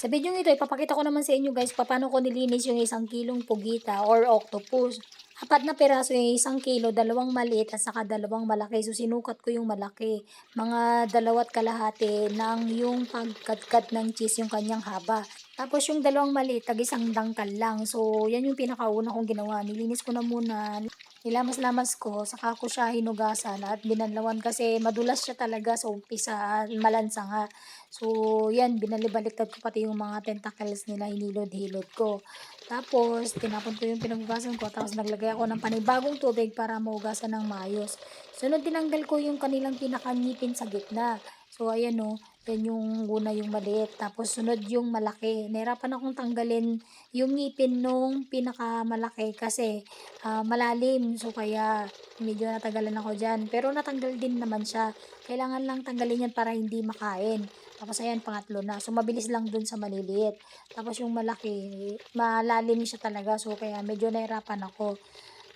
Sa video ito, ipapakita ko naman sa inyo guys paano ko nilinis yung isang kilong pugita or octopus. Apat na peraso yung isang kilo, dalawang maliit at saka dalawang malaki. So sinukat ko yung malaki. Mga dalawat kalahati ng yung pagkatkat ng cheese yung kanyang haba. Tapos yung dalawang maliit, tag isang dangkal lang. So yan yung pinakauna kong ginawa. Nilinis ko na muna. Nilamas-lamas ko, saka ko siya hinugasan at binanlawan kasi madulas siya talaga sa umpisa, malansa nga. So, yan, binalibaliktad ko pati yung mga tentacles nila, hinilod-hilod ko. Tapos, tinapon ko yung pinaghugasan ko, tapos naglagay ako ng panibagong tubig para maugasan ng maayos. Sunod, tinanggal ko yung kanilang pinakangipin sa gitna. So, ayan o, yan yung una yung maliit. Tapos, sunod yung malaki. Nahirapan akong tanggalin yung ngipin nung pinakamalaki kasi ah, malalim. So, kaya medyo natagalan ako dyan. Pero natanggal din naman siya. Kailangan lang tanggalin yan para hindi makain. Tapos, ayan, pangatlo na. So, mabilis lang dun sa maliliit. Tapos, yung malaki, malalim siya talaga. So, kaya medyo nahirapan ako.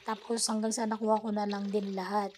Tapos, hanggang sa nakuha ko na lang din lahat.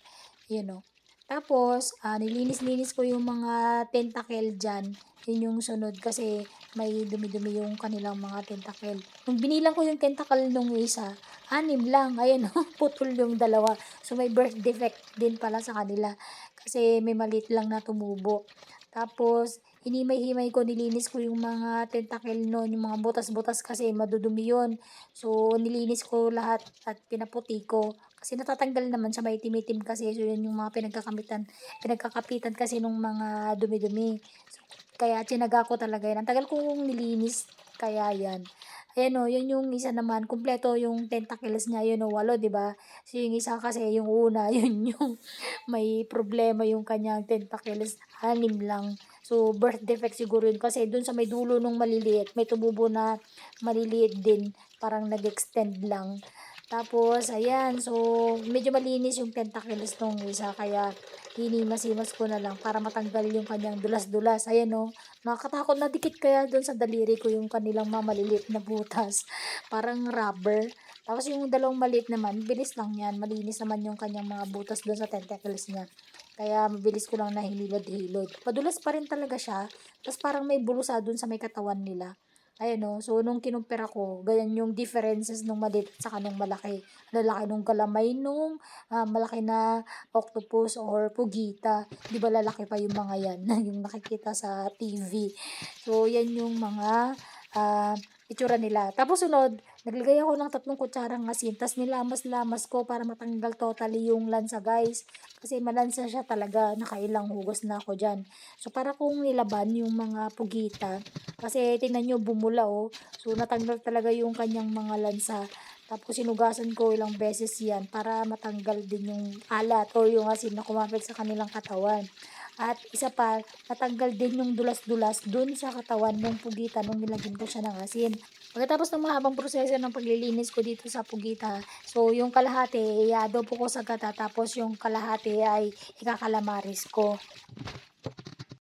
Yun o. Tapos, ah, nilinis-linis ko yung mga tentacle dyan. Yun yung sunod kasi may dumi-dumi yung kanilang mga tentacle. Nung binilang ko yung tentacle nung isa, anim lang. Ayan, putol yung dalawa. So, may birth defect din pala sa kanila. Kasi may maliit lang na tumubo. Tapos, hinimay-himay ko, nilinis ko yung mga tentacle noon, yung mga butas-butas kasi madudumi yun. So, nilinis ko lahat at pinaputi ko. Kasi natatanggal naman siya, may itim kasi. So, yun yung mga pinagkakamitan, pinagkakapitan kasi nung mga dumi-dumi. So, kaya tinaga ko talaga yan. Ang tagal kong nilinis, kaya yan. Ayan o, yun yung isa naman, kumpleto yung tentacles niya, yun o, walo, di ba? So, yung isa kasi, yung una, yun yung may problema yung kanyang tentacles, anim lang. So, birth defect siguro yun. Kasi dun sa may dulo nung maliliit, may tumubo na maliliit din. Parang nag-extend lang. Tapos, ayan. So, medyo malinis yung tentacles nung isa. Kaya, hinimas-himas ko na lang para matanggal yung kanyang dulas-dulas. Ayan o. Nakakatakot na dikit kaya doon sa daliri ko yung kanilang mga maliliit na butas. Parang rubber. Tapos yung dalawang maliit naman, bilis lang yan. Malinis naman yung kanyang mga butas doon sa tentacles niya. Kaya mabilis ko lang na hinilod-hilod. Madulas pa rin talaga siya. Tapos parang may bulusa doon sa may katawan nila. Ayan o. So, nung kinumpir ako, ganyan yung differences nung maliit at saka nung malaki. Lalaki nung galamay nung ah, malaki na octopus or pugita. Di ba lalaki pa yung mga yan, yung nakikita sa TV. So, yan yung mga ah, itsura nila. Tapos sunod, naglagay ako ng tatlong kutsarang asin. Tapos nilamas-lamas ko para matanggal totally yung lansa guys. Kasi malansa siya talaga. Nakailang hugas na ako dyan. So para kung nilaban yung mga pugita. Kasi tingnan nyo bumula oh. So natanggal talaga yung kanyang mga lansa. Tapos sinugasan ko ilang beses yan para matanggal din yung alat o yung asin na kumapit sa kanilang katawan. At isa pa, natanggal din yung dulas-dulas dun sa katawan ng pugita nung nilagyan ko siya ng asin. Pagkatapos ng mahabang proseso ng paglilinis ko dito sa pugita, so yung kalahati, i-adobo ko sa gata, tapos yung kalahati ay ikakalamaris ko.